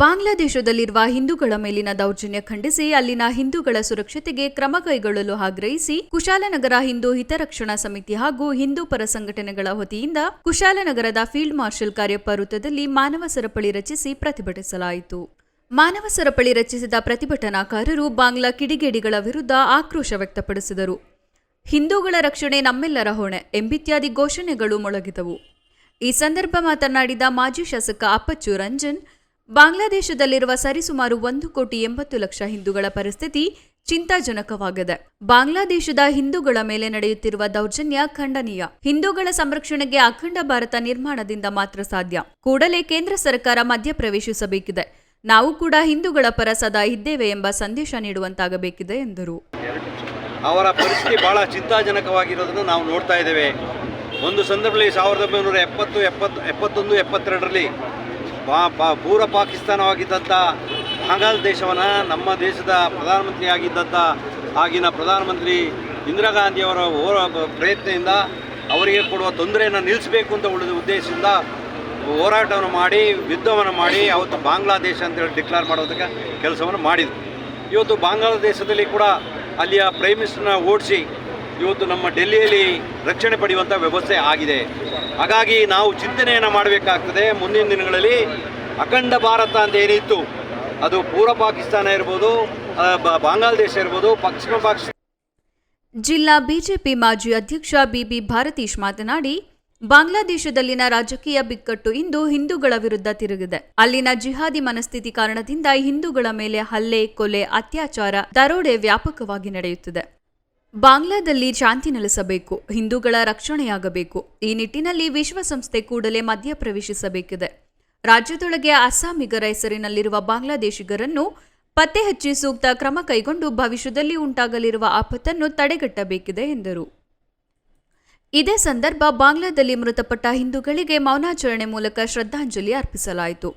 ಬಾಂಗ್ಲಾದೇಶದಲ್ಲಿರುವ ಹಿಂದೂಗಳ ಮೇಲಿನ ದೌರ್ಜನ್ಯ ಖಂಡಿಸಿ ಅಲ್ಲಿನ ಹಿಂದೂಗಳ ಸುರಕ್ಷತೆಗೆ ಕ್ರಮ ಕೈಗೊಳ್ಳಲು ಆಗ್ರಹಿಸಿ ಕುಶಾಲನಗರ ಹಿಂದೂ ಹಿತರಕ್ಷಣಾ ಸಮಿತಿ ಹಾಗೂ ಹಿಂದೂ ಪರ ಸಂಘಟನೆಗಳ ವತಿಯಿಂದ ಕುಶಾಲನಗರದ ಫೀಲ್ಡ್ ಮಾರ್ಷಲ್ ಕಾರ್ಯಪ್ಪ ವೃತ್ತದಲ್ಲಿ ಮಾನವ ಸರಪಳಿ ರಚಿಸಿ ಪ್ರತಿಭಟಿಸಲಾಯಿತು. ಮಾನವ ಸರಪಳಿ ರಚಿಸಿದ ಪ್ರತಿಭಟನಾಕಾರರು ಬಾಂಗ್ಲಾ ಕಿಡಿಗೇಡಿಗಳ ವಿರುದ್ಧ ಆಕ್ರೋಶ ವ್ಯಕ್ತಪಡಿಸಿದರು. ಹಿಂದೂಗಳ ರಕ್ಷಣೆ ನಮ್ಮೆಲ್ಲರ ಹೊಣೆ ಎಂಬಿತ್ಯಾದಿ ಘೋಷಣೆಗಳು ಮೊಳಗಿದವು. ಈ ಸಂದರ್ಭ ಮಾತನಾಡಿದ ಮಾಜಿ ಶಾಸಕ ಅಪ್ಪಚ್ಚು ರಂಜನ್ ಬಾಂಗ್ಲಾದೇಶದಲ್ಲಿರುವ ಸರಿಸುಮಾರು ಒಂದು ಕೋಟಿ ಎಂಬತ್ತು ಲಕ್ಷ ಹಿಂದೂಗಳ ಪರಿಸ್ಥಿತಿ ಚಿಂತಾಜನಕವಾಗಿದೆ. ಬಾಂಗ್ಲಾದೇಶದ ಹಿಂದೂಗಳ ಮೇಲೆ ನಡೆಯುತ್ತಿರುವ ದೌರ್ಜನ್ಯ ಖಂಡನೀಯ. ಹಿಂದೂಗಳ ಸಂರಕ್ಷಣೆಗೆ ಅಖಂಡ ಭಾರತ ನಿರ್ಮಾಣದಿಂದ ಮಾತ್ರ ಸಾಧ್ಯ. ಕೂಡಲೇ ಕೇಂದ್ರ ಸರ್ಕಾರ ಮಧ್ಯಪ್ರವೇಶಿಸಬೇಕಿದೆ. ನಾವು ಕೂಡ ಹಿಂದೂಗಳ ಪರ ಸದಾ ಇದ್ದೇವೆ ಎಂಬ ಸಂದೇಶ ನೀಡುವಂತಾಗಬೇಕಿದೆ ಎಂದರು. ಅವರ ಪರಿಸ್ಥಿತಿ ಬಹಳ ಚಿಂತಾಜನಕವಾಗಿರೋದನ್ನು ನಾವು ನೋಡ್ತಾ ಇದ್ದೇವೆ. ಒಂದು ಸಂದರ್ಭದಲ್ಲಿ ಸಾವಿರದ ಒಂಬೈನೂರ ಎಪ್ಪತ್ತು ಎಪ್ಪತ್ತು, ಎಪ್ಪತ್ತೊಂದು, ಎಪ್ಪತ್ತೆರಡರಲ್ಲಿ ಪಾ ಪಾ, ಪೂರ್ವ ಪಾಕಿಸ್ತಾನವಾಗಿದ್ದಂಥ ಬಾಂಗ್ಲಾದೇಶವನ್ನು ನಮ್ಮ ದೇಶದ ಪ್ರಧಾನಮಂತ್ರಿಯಾಗಿದ್ದಂಥ ಆಗಿನ ಪ್ರಧಾನಮಂತ್ರಿ ಇಂದಿರಾ ಗಾಂಧಿಯವರ ಹೋರ, ಪ್ರಯತ್ನದಿಂದ ಅವರಿಗೆ ಕೊಡುವ ತೊಂದರೆಯನ್ನು ನಿಲ್ಲಿಸಬೇಕು ಅಂತ ಉಳಿದ ಉದ್ದೇಶದಿಂದ ಹೋರಾಟವನ್ನು ಮಾಡಿ, ಯುದ್ಧವನ್ನು ಮಾಡಿ, ಅವತ್ತು ಬಾಂಗ್ಲಾದೇಶ ಅಂತೇಳಿ ಡಿಕ್ಲೇರ್ ಮಾಡೋದಕ್ಕೆ ಕೆಲಸವನ್ನು ಮಾಡಿದರು. ಇವತ್ತು ಬಾಂಗ್ಲಾದೇಶದಲ್ಲಿ ಕೂಡ ಅಲ್ಲಿಯ ಪ್ರೈಮ್ ಮಿನಿಸ್ಟರ್ನ ಓಡಿಸಿ ಇವತ್ತು ನಮ್ಮ ಡೆಲ್ಲಿಯಲ್ಲಿ ರಕ್ಷಣೆ ಪಡೆಯುವಂಥ ವ್ಯವಸ್ಥೆ ಆಗಿದೆ. ಹಾಗಾಗಿ ನಾವು ಚಿಂತನೆಯನ್ನು ಮಾಡಬೇಕಾಗ್ತದೆ. ಮುಂದಿನ ದಿನಗಳಲ್ಲಿ ಅಖಂಡ ಭಾರತ ಅಂತ ಏನಿತ್ತು, ಅದು ಪೂರ್ವ ಪಾಕಿಸ್ತಾನ ಇರ್ಬೋದು ಬಾಂಗ್ಲಾದೇಶ ಇರ್ಬೋದು, ಪಶ್ಚಿಮ ಪಾಕಿಸ್ತಾನ ಜಿಲ್ಲಾ ಬಿಜೆಪಿ ಮಾಜಿ ಅಧ್ಯಕ್ಷ ಬಿಬಿ ಭಾರತೀಶ್ ಮಾತನಾಡಿ, ಬಾಂಗ್ಲಾದೇಶದಲ್ಲಿನ ರಾಜಕೀಯ ಬಿಕ್ಕಟ್ಟು ಇಂದು ಹಿಂದೂಗಳ ವಿರುದ್ಧ ತಿರುಗಿದೆ. ಅಲ್ಲಿನ ಜಿಹಾದಿ ಮನಸ್ಥಿತಿ ಕಾರಣದಿಂದ ಹಿಂದೂಗಳ ಮೇಲೆ ಹಲ್ಲೆ, ಕೊಲೆ, ಅತ್ಯಾಚಾರ, ದರೋಡೆ ವ್ಯಾಪಕವಾಗಿ ನಡೆಯುತ್ತಿದೆ. ಬಾಂಗ್ಲಾದಲ್ಲಿ ಶಾಂತಿ ನೆಲೆಸಬೇಕು, ಹಿಂದೂಗಳ ರಕ್ಷಣೆಯಾಗಬೇಕು. ಈ ನಿಟ್ಟಿನಲ್ಲಿ ವಿಶ್ವಸಂಸ್ಥೆ ಕೂಡಲೇ ಮಧ್ಯಪ್ರವೇಶಿಸಬೇಕಿದೆ. ರಾಜ್ಯದೊಳಗೆ ಅಸ್ಸಾಮಿಗರ ಹೆಸರಿನಲ್ಲಿರುವ ಬಾಂಗ್ಲಾದೇಶಿಗರನ್ನು ಪತ್ತೆ ಹಚ್ಚಿ ಸೂಕ್ತ ಕ್ರಮ ಕೈಗೊಂಡು ಭವಿಷ್ಯದಲ್ಲಿ ಉಂಟಾಗಲಿರುವ ಆಪತ್ತನ್ನು ತಡೆಗಟ್ಟಬೇಕಿದೆ ಎಂದರು. ಇದೇ ಸಂದರ್ಭ ಬಾಂಗ್ಲಾದಲ್ಲಿ ಮೃತಪಟ್ಟ ಹಿಂದೂಗಳಿಗೆ ಮೌನಾಚರಣೆ ಮೂಲಕ ಶ್ರದ್ಧಾಂಜಲಿ ಅರ್ಪಿಸಲಾಯಿತು.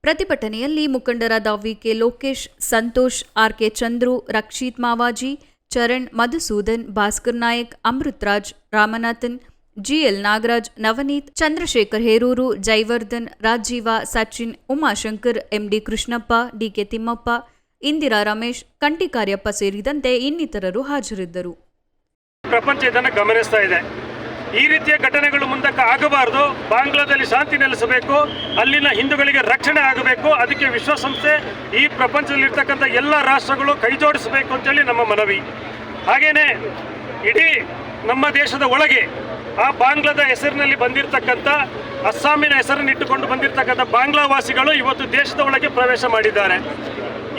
ಪ್ರತಿಭಟನೆಯಲ್ಲಿ ಮುಖಂಡರಾದ V K Lokesh, Santosh, R K Chandru, Rakshith Mavaji Charan, Madhusudan, Bhaskar Nayak Amritraj Ramanathan, G L Nagaraj, Navaneeth, Chandrashekar Heruru, Jaivardhan, Rajeeva, Sachin, Umashankar, M D Krishnappa, D K Thimmappa, Indira Ramesh Kantikaryappa ಸೇರಿದಂತೆ ಇನ್ನಿತರರು ಹಾಜರಿದ್ದರು. ಪ್ರಪಂಚ ಇದನ್ನು ಗಮನಿಸ್ತಾ ಇದೆ. ಈ ರೀತಿಯ ಘಟನೆಗಳು ಮುಂದಕ್ಕೆ ಆಗಬಾರದು. ಬಾಂಗ್ಲಾದಲ್ಲಿ ಶಾಂತಿ ನೆಲೆಸಬೇಕು. ಅಲ್ಲಿನ ಹಿಂದೂಗಳಿಗೆ ರಕ್ಷಣೆ ಆಗಬೇಕು. ಅದಕ್ಕೆ ವಿಶ್ವಸಂಸ್ಥೆ, ಈ ಪ್ರಪಂಚದಲ್ಲಿರ್ತಕ್ಕಂಥ ಎಲ್ಲ ರಾಷ್ಟ್ರಗಳು ಕೈ ಜೋಡಿಸಬೇಕು ಅಂತೇಳಿ ನಮ್ಮ ಮನವಿ. ಹಾಗೇನೆ ಇಡೀ ನಮ್ಮ ದೇಶದ ಒಳಗೆ ಆ ಬಾಂಗ್ಲಾದ ಹೆಸರಿನಲ್ಲಿ ಬಂದಿರತಕ್ಕಂಥ, ಅಸ್ಸಾಮಿನ ಹೆಸರನ್ನು ಇಟ್ಟುಕೊಂಡು ಬಂದಿರತಕ್ಕಂಥ ಬಾಂಗ್ಲಾವಾಸಿಗಳು ಇವತ್ತು ದೇಶದ ಒಳಗೆ ಪ್ರವೇಶ ಮಾಡಿದ್ದಾರೆ.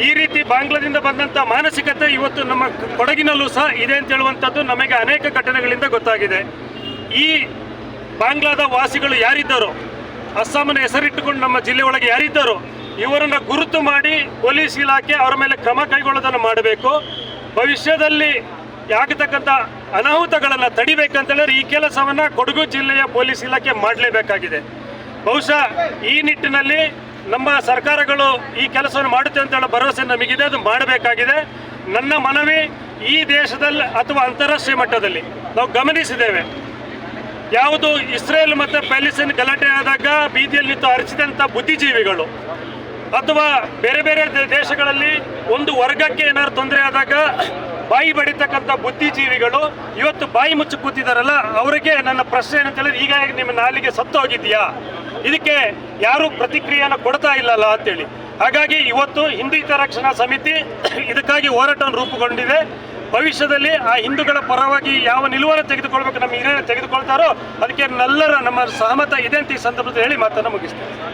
ಈ ರೀತಿ ಬಾಂಗ್ಲಾದಿಂದ ಬಂದಂಥ ಮಾನಸಿಕತೆ ಇವತ್ತು ನಮ್ಮ ಕೊಡಗಿನಲ್ಲೂ ಸಹ ಇದೆ ಅಂತ ಹೇಳುವಂಥದ್ದು ನಮಗೆ ಅನೇಕ ಘಟನೆಗಳಿಂದ ಗೊತ್ತಾಗಿದೆ. ಈ ಬಾಂಗ್ಲಾದ ವಾಸಿಗಳು ಯಾರಿದ್ದಾರೋ? ಅಸ್ಸಾಮಿನ ಹೆಸರಿಟ್ಟುಕೊಂಡು ನಮ್ಮ ಜಿಲ್ಲೆ ಒಳಗೆ ಯಾರಿದ್ದಾರೋ? ಇವರನ್ನು ಗುರುತು ಮಾಡಿ ಪೊಲೀಸ್ ಇಲಾಖೆ ಅವರ ಮೇಲೆ ಕ್ರಮ ಕೈಗೊಳ್ಳೋದನ್ನು ಮಾಡಬೇಕು. ಭವಿಷ್ಯದಲ್ಲಿ ಆಗತಕ್ಕಂಥ ಅನಾಹುತಗಳನ್ನು ತಡಿಬೇಕಂತೇಳಿದ್ರೆ ಈ ಕೆಲಸವನ್ನು ಕೊಡಗು ಜಿಲ್ಲೆಯ ಪೊಲೀಸ್ ಇಲಾಖೆ ಮಾಡಲೇಬೇಕಾಗಿದೆ. ಬಹುಶಃ ಈ ನಿಟ್ಟಿನಲ್ಲಿ ನಮ್ಮ ಸರ್ಕಾರಗಳು ಈ ಕೆಲಸವನ್ನು ಮಾಡುತ್ತೆ ಅಂತ ಹೇಳೋ ಭರವಸೆ ನಮಗಿದೆ, ಅದು ಮಾಡಬೇಕಾಗಿದೆ. ನನ್ನ ಮನವಿ ಈ ದೇಶದಲ್ಲಿ ಅಥವಾ ಅಂತಾರಾಷ್ಟ್ರೀಯ ಮಟ್ಟದಲ್ಲಿ ನಾವು ಗಮನಿಸಿದ್ದೇವೆ. ಯಾವುದು ಇಸ್ರೇಲ್ ಮತ್ತು ಪ್ಯಾಲಿಸ್ಟೈನ್ ಗಲಾಟೆ ಆದಾಗ ಬೀದಿಯಲ್ಲಿ ನಿಂತು ಅರಚಿದಂಥ ಬುದ್ಧಿಜೀವಿಗಳು ಅಥವಾ ಬೇರೆ ಬೇರೆ ದೇಶಗಳಲ್ಲಿ ಒಂದು ವರ್ಗಕ್ಕೆ ಏನಾದ್ರು ತೊಂದರೆ ಆದಾಗ ಬಾಯಿ ಬಡಿತಕ್ಕಂಥ ಬುದ್ಧಿಜೀವಿಗಳು ಇವತ್ತು ಬಾಯಿ ಮುಚ್ಚಿ ಕೂತಿದಾರಲ್ಲ, ಅವರಿಗೆ ನನ್ನ ಪ್ರಶ್ನೆ ಏನಂತ ಹೇಳಿದ್ರೆ, ಈಗ ನಿಮ್ಮ ನಾಲಿಗೆ ಸತ್ತು ಹೋಗಿದೆಯಾ? ಇದಕ್ಕೆ ಯಾರು ಪ್ರತಿಕ್ರಿಯೆಯನ್ನು ಕೊಡ್ತಾ ಇಲ್ಲಲ್ಲ ಅಂತೇಳಿ. ಹಾಗಾಗಿ ಇವತ್ತು ಹಿಂದೂ ಹಿತರಕ್ಷಣಾ ಸಮಿತಿ ಇದಕ್ಕಾಗಿ ಹೋರಾಟವನ್ನು ರೂಪುಗೊಂಡಿದೆ. ಭವಿಷ್ಯದಲ್ಲಿ ಆ ಹಿಂದೂಗಳ ಪರವಾಗಿ ಯಾವ ನಿಲುವನ್ನು ತೆಗೆದುಕೊಳ್ಬೇಕು, ನಮ್ಮ ಹಿರಿಯರು ತೆಗೆದುಕೊಳ್ತಾರೋ ಅದಕ್ಕೆ ನಲ್ಲರ ನಮ್ಮ ಸಹಮತ ಇದೆ ಅಂತ ಈ ಸಂದರ್ಭದಲ್ಲಿ ಹೇಳಿ ಮಾತನ್ನು ಮುಗಿಸ್ತೇನೆ.